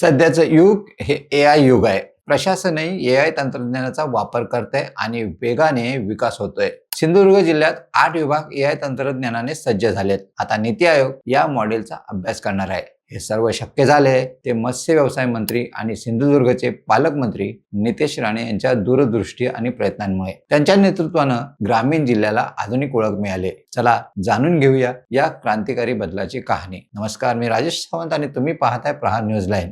सध्याचं युग हे ए आय युग आहे. प्रशासनही ए आय तंत्रज्ञानाचा वापर करते आणि वेगाने विकास होतोय. सिंधुदुर्ग जिल्ह्यात आठ विभाग ए आय तंत्रज्ञानाने सज्ज झालेत. आता नीती आयोग या मॉडेलचा अभ्यास करणार आहे. हे सर्व शक्य झाले ते मत्स्य व्यवसाय मंत्री आणि सिंधुदुर्गचे पालकमंत्री नितेश राणे यांच्या दूरदृष्टी आणि प्रयत्नांमुळे. त्यांच्या नेतृत्वानं ग्रामीण जिल्ह्याला आधुनिक ओळख मिळाले चला जाणून घेऊया या क्रांतिकारी बदलाची कहाणी. नमस्कार मी राजेश सावंत आणि तुम्ही पाहताय प्रहार न्यूज लाईन.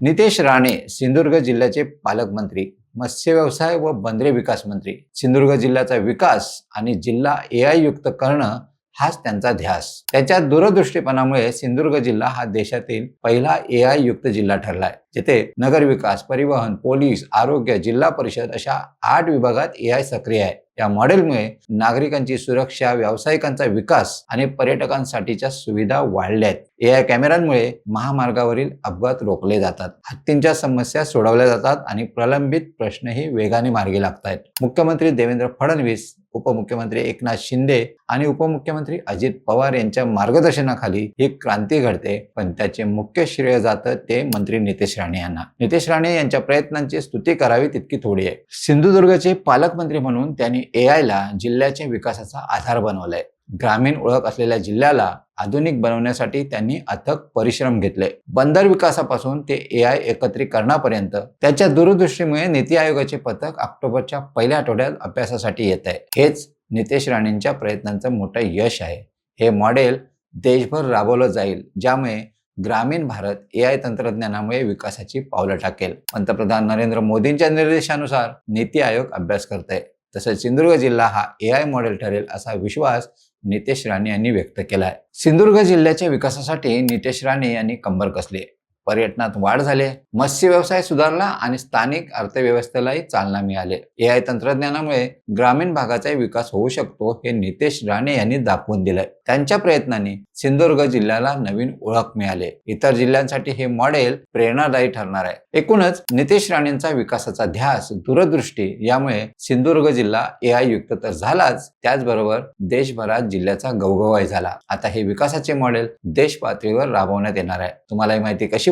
नितेश राणे सिंधुदुर्ग जिल्ह्याचे पालकमंत्री मत्स्य व्यवसाय व बंदरे विकास मंत्री. सिंधुदुर्ग जिल्ह्याचा विकास आणि जिल्हा ए आय युक्त करणं हाच त्यांचा ध्यास. त्याच्या दूरदृष्टीपणामुळे सिंधुदुर्ग जिल्हा हा देशातील पहिला ए आय युक्त जिल्हा ठरलाय. जिथे नगरविकास परिवहन पोलीस आरोग्य जिल्हा परिषद अशा आठ विभागात ए आय सक्रिय आहे. या मॉडेलमुळे नागरिकांची सुरक्षा व्यावसायिकांचा विकास आणि पर्यटकांसाठीच्या सुविधा वाढल्या आहेत ए आय कॅमेऱ्यांमुळे महामार्गावरील अपघात रोखले जातात. हत्तींच्या समस्या सोडवल्या जातात आणि प्रलंबित प्रश्नही वेगाने मार्गी लागत आहेत मुख्यमंत्री देवेंद्र फडणवीस उपमुख्यमंत्री एकनाथ शिंदे आणि उपमुख्यमंत्री अजित पवार यांच्या मार्गदर्शनाखाली ही क्रांती घडते पण त्याचे मुख्य श्रेय जातं ते मंत्री नितेश राणे यांना. नितेश राणे यांच्या प्रयत्नांची स्तुती करावी तितकी थोडी आहे. सिंधुदुर्गचे पालकमंत्री म्हणून त्यांनी ए आयला जिल्ह्याच्या विकासाचा आधार बनवलाय. ग्रामीण ओळख असलेल्या जिल्ह्याला आधुनिक बनवण्यासाठी त्यांनी अथक परिश्रम घेतले. बंदर विकासापासून ते ए आय एकत्रीकरणापर्यंत त्याच्या दूरदृष्टीमुळे नीती आयोगाचे पथक ऑक्टोबरच्या पहिल्या आठवड्यात अभ्यासासाठी येत आहे. हेच नितेश राणेंच्या प्रयत्नांचं मोठं यश आहे. हे मॉडेल देशभर राबवलं जाईल ज्यामुळे ग्रामीण भारत ए आय तंत्रज्ञानामुळे विकासाची पावलं टाकेल. पंतप्रधान नरेंद्र मोदींच्या निर्देशानुसार नीती आयोग अभ्यास करत आहे तसंच सिंधुदुर्ग जिल्हा हा ए आय मॉडेल ठरेल असा विश्वास नितेश राणे यांनी व्यक्त केला आहे सिंधुदुर्ग जिल्ह्याच्या विकासासाठी नितेश राणे यांनी कंबर कसली? पर्यटनात वाढ झाली मत्स्य व्यवसाय सुधारला आणि स्थानिक अर्थव्यवस्थेलाही चालना मिळाली ए आय तंत्रज्ञानामुळे ग्रामीण भागाचाही विकास होऊ शकतो हे नितेश राणे यांनी दाखवून दिलंय. त्यांच्या प्रयत्नांनी सिंधुदुर्ग जिल्ह्याला नवीन ओळख मिळाले इतर जिल्ह्यांसाठी हे मॉडेल प्रेरणादायी ठरणार आहे. एकूणच नितेश राणेंचा विकासाचा ध्यास दूरदृष्टी यामुळे सिंधुदुर्ग जिल्हा ए आय युक्त तर झालाच त्याचबरोबर देशभरात जिल्ह्याचा गवगवाय झाला. आता हे विकासाचे मॉडेल देश पातळीवर राबवण्यात येणार आहे. तुम्हाला ही माहिती कशी